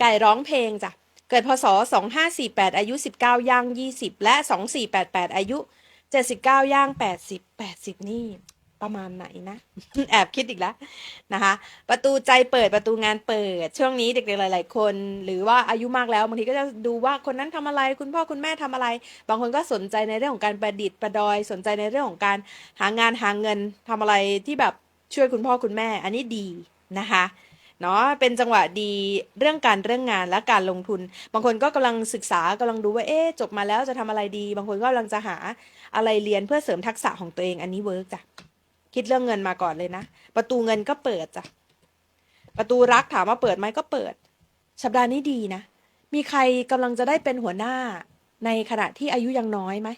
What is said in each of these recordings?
ไก่ร้องเพลงจ้ะ เกิดพศ 2548 อายุ 19 ย่าง 20 และ 2488 อายุ 79 ย่าง 80 80 นี่ประมาณไหนนะ แอบคิดอีกแล้วนะคะ ประตูใจเปิดประตูงานเปิด ช่วงนี้เด็กๆหลาย ๆ คน หรือว่าอายุมากแล้วบางทีก็จะดูว่าคนนั้นทำอะไร คุณพ่อคุณแม่ทำอะไร บางคนก็สนใจในเรื่องของการประดิษฐ์ประดอย สนใจในเรื่องของการหางานหาเงินทำอะไรที่แบบช่วยคุณพ่อคุณแม่ อันนี้ดีนะคะ เนาะเป็นจังหวะดีเรื่องการเรื่องงานและการลงทุน บางคนก็กำลังศึกษากำลังดูว่าเอ๊ะจบมาแล้วจะทำอะไรดี บางคนก็กำลังจะหาอะไรเรียนเพื่อเสริมทักษะของตัวเองอันนี้เวิร์กจ้ะคิดเรื่องเงินมาก่อนเลยนะ ประตูเงินก็เปิดจ้ะประตูรักถามว่าเปิดไหมก็เปิด สัปดาห์นี้ดีนะ มีใครกำลังจะได้เป็นหัวหน้าในขณะที่อายุยังน้อยไหม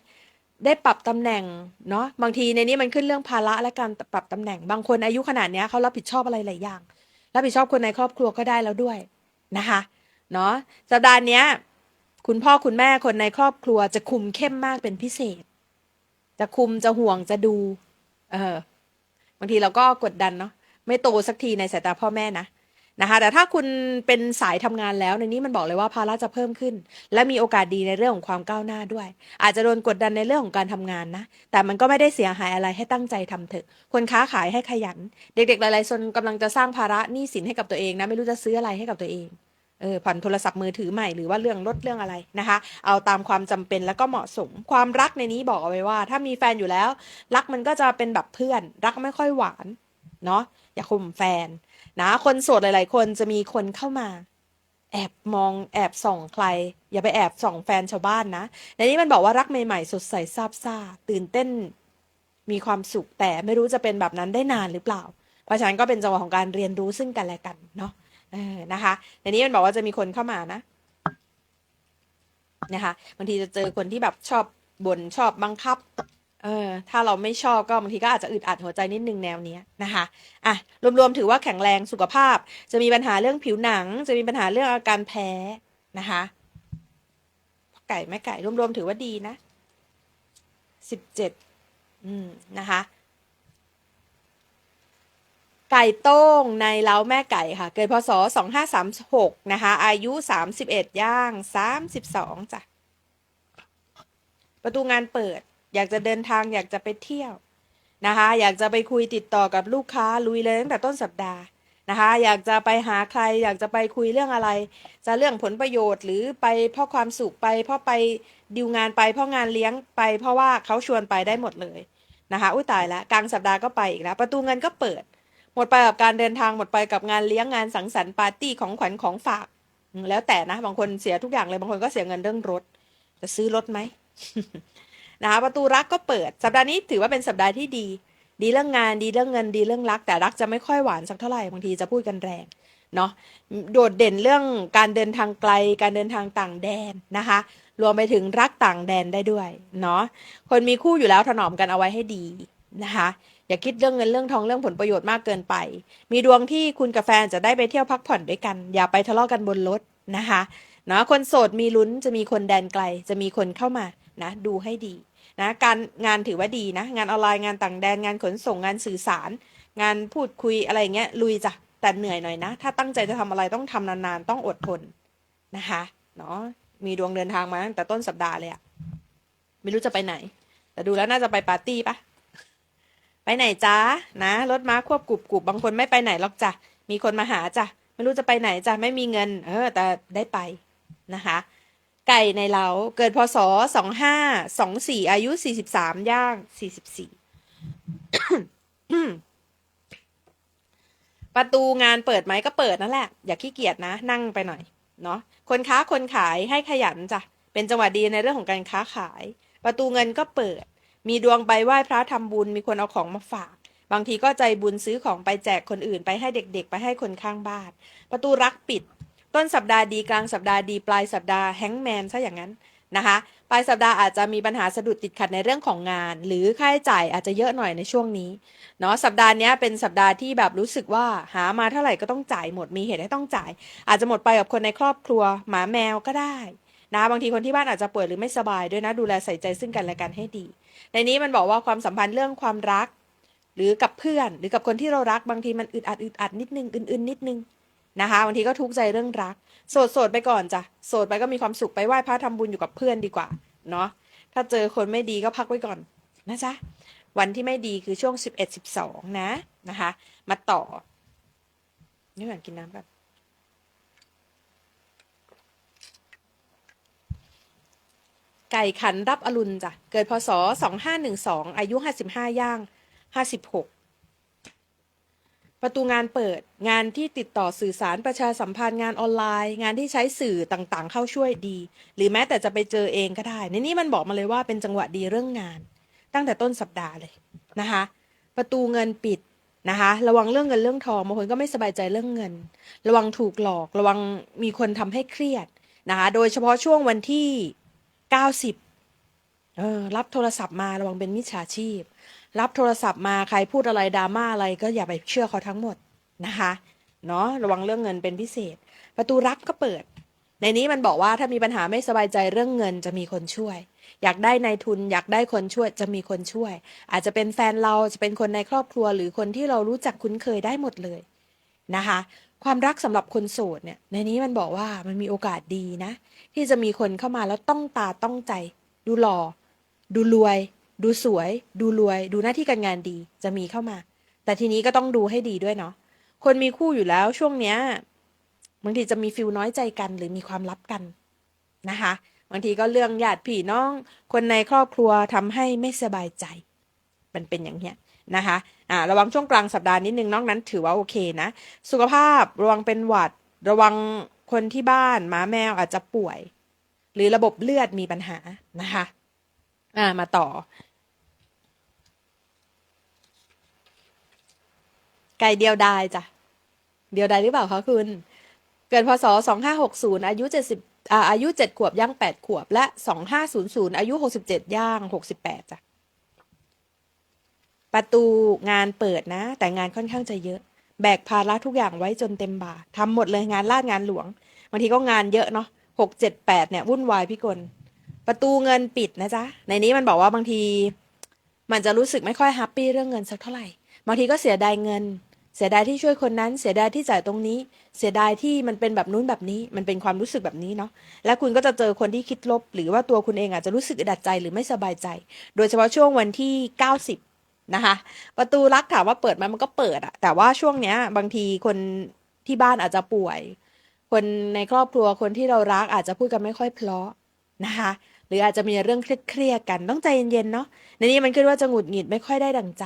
ได้ปรับตำแหน่งเนาะบางทีในนี้มันขึ้นเรื่องภาระและการปรับตำแหน่ง บางคนอายุขนาดเนี้ยเขารับผิดชอบอะไรหลายอย่าง รับผิดชอบคนในครอบครัวก็ได้แล้วด้วยนะคะเนาะสัปดาห์นี้คุณพ่อคุณแม่คนในครอบครัวจะคุมเข้มมากเป็นพิเศษ จะคุมจะห่วงจะดูเออบางทีเราก็กดดันเนาะไม่โตสักทีในสายตาพ่อแม่นะ นะคะแต่ถ้าคุณเป็นสายทำงานแล้วในนี้มันบอกเลยว่าภาระจะเพิ่มขึ้น และมีโอกาสดีในเรื่องของความก้าวหน้าด้วย อาจจะโดนกดดันในเรื่องของการทำงานนะ แต่มันก็ไม่ได้เสียหายอะไรให้ตั้งใจทำเถอะคนค้าขายให้ขยัน เด็กๆ หลายๆคนกำลังจะสร้างภาระหนี้สินให้กับตัวเองนะไม่รู้จะซื้ออะไรให้กับตัวเองเออผ่อนโทรศัพท์มือถือใหม่หรือว่าเรื่องรถเรื่องอะไรนะคะ เอาตามความจำเป็นแล้วก็เหมาะสม ความรักในนี้บอกเอาไว้ว่า ถ้ามีแฟนอยู่แล้ว รักมันก็จะเป็นแบบเพื่อน รักไม่ค่อยหวานเนาะอย่าข่มแฟน นะคนโสดหลาย ๆ คนจะมีคนเข้ามา แอบมองแอบส่องใคร อย่าไปแอบส่องแฟนชาวบ้านนะในนี้มันบอกว่ารักใหม่ ๆ สดใสซาบซ่า ตื่นเต้นมีความสุขแต่ไม่รู้จะเป็นแบบนั้นได้นานหรือเปล่า เพราะฉะนั้นก็เป็นจังหวะของการเรียนรู้ซึ่งกันและกันเนาะเออนะคะในนี้มันบอกว่าจะมีคนเข้ามานะนะคะบางทีจะเจอคนที่แบบชอบบ่นชอบบังคับ เออถ้าเราไม่ชอบก็บางทีก็อาจจะอึดอัดหัวใจนิดนึงแนวเนี้ยนะคะอะรวมๆถือว่าแข็งแรงสุขภาพ จะมีปัญหาเรื่องผิวหนัง จะมีปัญหาเรื่องอาการแพ้นะคะไก่แม่ไก่รวมๆถือว่าดีนะสิบเจ็ดอืมนะคะ ไก่โต้งในเล้าแม่ไก่ค่ะ เกิดพศสองห้าสามหกนะคะ อายุสามสิบเอ็ดย่างสามสิบสองจ้ะประตูงานเปิด อยากจะเดินทางอยากจะไปเที่ยวนะคะ อยากจะไปคุยติดต่อกับลูกค้าลุยเลยตั้งแต่ต้นสัปดาห์นะคะ อยากจะไปหาใคร อยากจะไปคุยเรื่องอะไร จะเรื่องผลประโยชน์หรือไปเพราะความสุขไป เพราะไปดิวงานไปเพราะงานเลี้ยงไป เพราะว่าเขาชวนไปได้หมดเลยนะคะอุ้ยตายแล้วกลางสัปดาห์ก็ไปอีกแล้วประตูเงินก็เปิด หมดไปกับการเดินทางหมดไปกับงานเลี้ยงงานสังสรรค์ปาร์ตี้ของขวัญของฝาก แล้วแต่นะบางคนเสียทุกอย่างเลยบางคนก็เสียเงินเรื่องรถ จะซื้อรถไหม นะคะประตูรักก็เปิด สัปดาห์นี้ถือว่าเป็นสัปดาห์ที่ดี ดีเรื่องงานดีเรื่องเงินดีเรื่องรัก แต่รักจะไม่ค่อยหวานสักเท่าไหร่บางทีจะพูดกันแรงเนาะโดดเด่นเรื่องการเดินทางไกลการเดินทางต่างแดนนะคะ รวมไปถึงรักต่างแดนได้ด้วยเนาะคนมีคู่อยู่แล้วถนอมกันเอาไว้ให้ดีนะคะอย่าคิดเรื่องเงินเรื่องทองเรื่องผลประโยชน์มากเกินไป มีดวงที่คุณกับแฟนจะได้ไปเที่ยวพักผ่อนด้วยกัน อย่าไปทะเลาะกันบนรถนะคะเนาะคนโสดมีลุ้นจะมีคนแดนไกล จะมีคนเข้ามานะดูให้ดี นะการงานถือว่าดีนะ งานออนไลน์งานต่างแดนงานขนส่งงานสื่อสาร งานพูดคุยอะไรอย่างเงี้ยลุยจ้ะแต่เหนื่อยหน่อยนะ ถ้าตั้งใจจะทำอะไรต้องทำนานๆ ต้องอดทนนะคะเนาะมีดวงเดินทางมาตั้งแต่ต้นสัปดาห์เลยอะไม่รู้จะไปไหน แต่ดูแล้วน่าจะไปปาร์ตี้ปะไปไหนจ้านะรถม้าควบกรุบกรุบบางคนไม่ไปไหนหรอกจ้ะมีคนมาหาจ้ะไม่รู้จะไปไหนจ้ะไม่มีเงิน เออ แต่ได้ไปนะคะ ไก่ในเล้าเกิดพศสองห้าสองสี่อายุสี่สิบสามย่างสี่สิบสี่ประตูงานเปิดไหมก็เปิดนั่นแหละ อย่าขี้เกียจนะ นั่งไปหน่อยเนาะคนค้าคนขายให้ขยันจ้ะเป็นจังหวะดีในเรื่องของการค้าขาย ประตูเงินก็เปิด มีดวงไปไหว้พระทำบุญมีคนเอาของมาฝาก บางทีก็ใจบุญซื้อของไปแจกคนอื่น ไปให้เด็กๆ ไปให้คนข้างบ้าน ประตูรักปิด ต้นสัปดาห์ดีกลางสัปดาห์ดีปลายสัปดาห์แฮงแมนซะอย่างนั้นนะคะปลายสัปดาห์อาจจะมีปัญหาสะดุดติดขัดในเรื่องของงาน หรือค่าใช้จ่ายอาจจะเยอะหน่อยในช่วงนี้เนาะสัปดาห์นี้เป็นสัปดาห์ที่แบบรู้สึกว่าหามาเท่าไหร่ก็ต้องจ่ายหมดมีเหตุให้ต้องจ่าย อาจจะหมดไปกับคนในครอบครัวหมาแมวก็ได้นะบางทีคนที่บ้านอาจจะป่วยหรือไม่สบายด้วยนะดูแลใส่ใจซึ่งกันและกันให้ดี ในนี้มันบอกว่าความสัมพันธ์เรื่องความรัก หรือกับเพื่อน หรือกับคนที่เรารักบางทีมันอึดอัดอึดอัดนิดนึงอื่นๆนิดนึง นะคะบางทีก็ทุกข์ใจเรื่องรัก โสดโสดไปก่อนจ้ะโสดไปก็มีความสุขไปไหว้พระทำบุญอยู่กับเพื่อนดีกว่าเนาะถ้าเจอคนไม่ดีก็พักไว้ก่อนนะจ๊ะวันที่ไม่ดีคือช่วงสิบเอ็ดสิบสองนะนะคะ มาต่อ นี่ก่อนกินน้ำแบบไก่ขันรับอรุณจ้ะ เกิดพศสองห้าหนึ่งสองอายุห้าสิบห้าย่างห้าสิบหก ประตูงานเปิด งานที่ติดต่อสื่อสารประชาสัมพันธ์งานออนไลน์ งานที่ใช้สื่อต่างๆ เข้าช่วยดี หรือแม้แต่จะไปเจอเองก็ได้ ในนี้มันบอกมาเลยว่าเป็นจังหวะดีเรื่องงาน ตั้งแต่ต้นสัปดาห์เลยนะคะ ประตูเงินปิดนะคะ ระวังเรื่องเงินเรื่องทองบางคนก็ไม่สบายใจเรื่องเงิน ระวังถูกหลอก ระวังมีคนทำให้เครียดนะคะ โดยเฉพาะช่วงวันที่ 90เออรับโทรศัพท์มาระวังเป็นมิจฉาชีพ รับโทรศัพท์มาใครพูดอะไรดราม่าอะไรก็อย่าไปเชื่อเขาทั้งหมดนะคะเนาะระวังเรื่องเงินเป็นพิเศษ ประตูรักก็เปิด ในนี้มันบอกว่าถ้ามีปัญหาไม่สบายใจเรื่องเงินจะมีคนช่วย อยากได้ในายทุนอยากได้คนช่วยจะมีคนช่วย อาจจะเป็นแฟนเราจะเป็นคนในครอบครัว หรือคนที่เรารู้จักคุ้นเคยได้หมดเลยนะคะ ความรักสำหรับคนโสดเนี่ย ในนี้มันบอกว่ามันมีโอกาสดีนะ ที่จะมีคนเข้ามาแล้วต้องตาต้องใจ ดูหล่อดูรวย ดูสวย ดูรวย ดูหน้าที่การงานดีจะมีเข้ามา แต่ทีนี้ก็ต้องดูให้ดีด้วยเนาะคนมีคู่อยู่แล้วช่วงเนี้ยบางทีจะมีฟิลน้อยใจกันหรือมีความลับกันนะคะบางทีก็เรื่องญาติพี่น้อง คนในครอบครัวทำให้ไม่สบายใจ มันเป็นอย่างเนี้ยนะคะอ่าระวังช่วงกลางสัปดาห์นิดนึงนอกนั้นถือว่าโอเคนะ สุขภาพระวังเป็นหวัด ระวังคนที่บ้านหมาแมวอาจจะป่วย หรือระบบเลือดมีปัญหานะคะอ่ามาต่อ ไก่เดียวดายจ้ะ เดียวดายหรือเปล่าคะคุณ เกิดพศสองห้าหกศูนย์อายุเจ็ดสิบอ่าอายุเจ็ดขวบย่างแปดขวบ และสองห้าศูนย์ศูนย์อายุหกสิบเจ็ดย่างหกสิบแปดจ้ะ ประตูงานเปิดนะ แต่งานค่อนข้างจะเยอะ แบกภาระทุกอย่างไว้จนเต็มบ่าทำหมดเลยงานลาดงานหลวงบางทีก็งานเยอะเนาะหกเจ็ดแปดเนี่ยวุ่นวายพี่กลประตูเงินปิดนะจ๊ะ ในนี้มันบอกว่าบางที มันจะรู้สึกไม่ค่อยแฮปปี้เรื่องเงินสักเท่าไหร่ บางทีก็เสียดายเงิน เสียดายที่ช่วยคนนั้น เสียดายที่จ่ายตรงนี้ เสียดายที่มันเป็นแบบนู้นแบบนี้ มันเป็นความรู้สึกแบบนี้เนาะ และคุณก็จะเจอคนที่คิดลบ หรือว่าตัวคุณเองอาจจะรู้สึกอึดอัดใจหรือไม่สบายใจ โดยเฉพาะช่วงวันที่ 90 นะคะ ประตูรักถามว่าเปิดไหมมันก็เปิดอะแต่ว่าช่วงเนี้ยบางทีคนที่บ้านอาจจะป่วย คนในครอบครัวคนที่เรารักอาจจะพูดกันไม่ค่อยเพราะนะคะ หรืออาจจะมีเรื่องเครียดๆกันต้องใจเย็นๆเนาะ ในนี้มันขึ้นว่าจะหงุดหงิดไม่ค่อยได้ดังใจ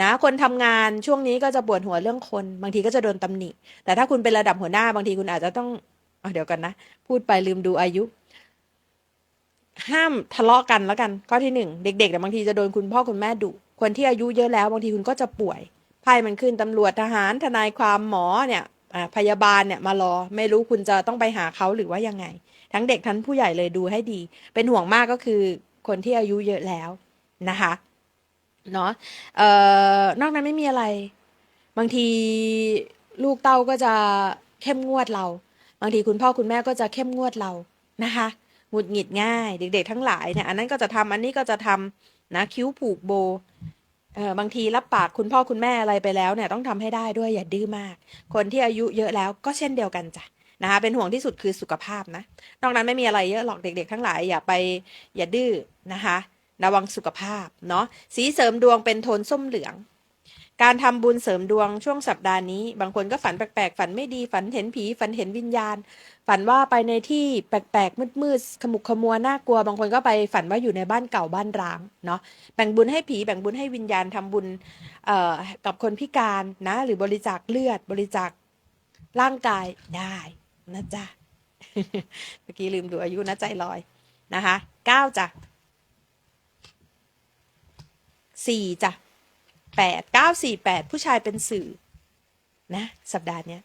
นะคนทำงานช่วงนี้ก็จะปวดหัวเรื่องคน บางทีก็จะโดนตำหนิ แต่ถ้าคุณเป็นระดับหัวหน้าบางทีคุณอาจจะต้องเอเดี๋ยวกันนะ พูดไปลืมดูอายุ ห้ามทะเลาะกันแล้วกัน ข้อที่หนึ่งเด็กๆเนี่ยบางทีจะโดนคุณพ่อคุณแม่ดุคนที่อายุเยอะแล้ว บางทีคุณก็จะป่วยไพ่มันขึ้นตำรวจทหารทนายความหมอเนี่ยอ่าพยาบาลเนี่ยมารอ ไม่รู้คุณจะต้องไปหาเขาหรือว่ายังไง ทั้งเด็กทั้งผู้ใหญ่เลยดูให้ดี เป็นห่วงมากก็คือคนที่อายุเยอะแล้วนะคะ เนาะเอ่อนอกนั้นไม่มีอะไร บางทีลูกเต้าก็จะเข้มงวดเรา บางทีคุณพ่อคุณแม่ก็จะเข้มงวดเรานะคะหงุดหงิดง่าย เด็ก ๆ ทั้งหลายเนี่ยอันนั้นก็จะทำอันนี้ก็จะทำนะคิ้วผูกโบเออบางทีรับปากคุณพ่อคุณแม่อะไรไปแล้วเนี่ยต้องทำให้ได้ด้วยอย่าดื้อมาก คนที่อายุเยอะแล้วก็เช่นเดียวกันจ้ะนะคะเป็นห่วงที่สุดคือสุขภาพนะ นอกนั้นไม่มีอะไรเยอะหรอกเด็ก ๆ ทั้งหลายอย่าไปอย่าดื้อนะคะ ระวังสุขภาพเนาะสีเสริมดวงเป็นโทนส้มเหลือง การทำบุญเสริมดวงช่วงสัปดาห์นี้ บางคนก็ฝันแปลกๆ ฝันไม่ดีฝันเห็นผีฝันเห็นวิญญาณ ฝันว่าไปในที่แปลกๆมืดๆขมุกขมัวน่ากลัว บางคนก็ไปฝันว่าอยู่ในบ้านเก่าบ้านร้างเนาะแบ่งบุญให้ผีแบ่งบุญให้วิญญาณทำบุญกับคนพิการนะหรือบริจาคเลือดบริจาคร่างกายได้นะจ๊ะ เมื่อกี้ลืมดูอายุนะใจลอยนะคะเก้าจ้ะ สี่จ้ะแปดเก้าสี่แปดผู้ชายเป็นสื่อนะสัปดาห์เนี้ย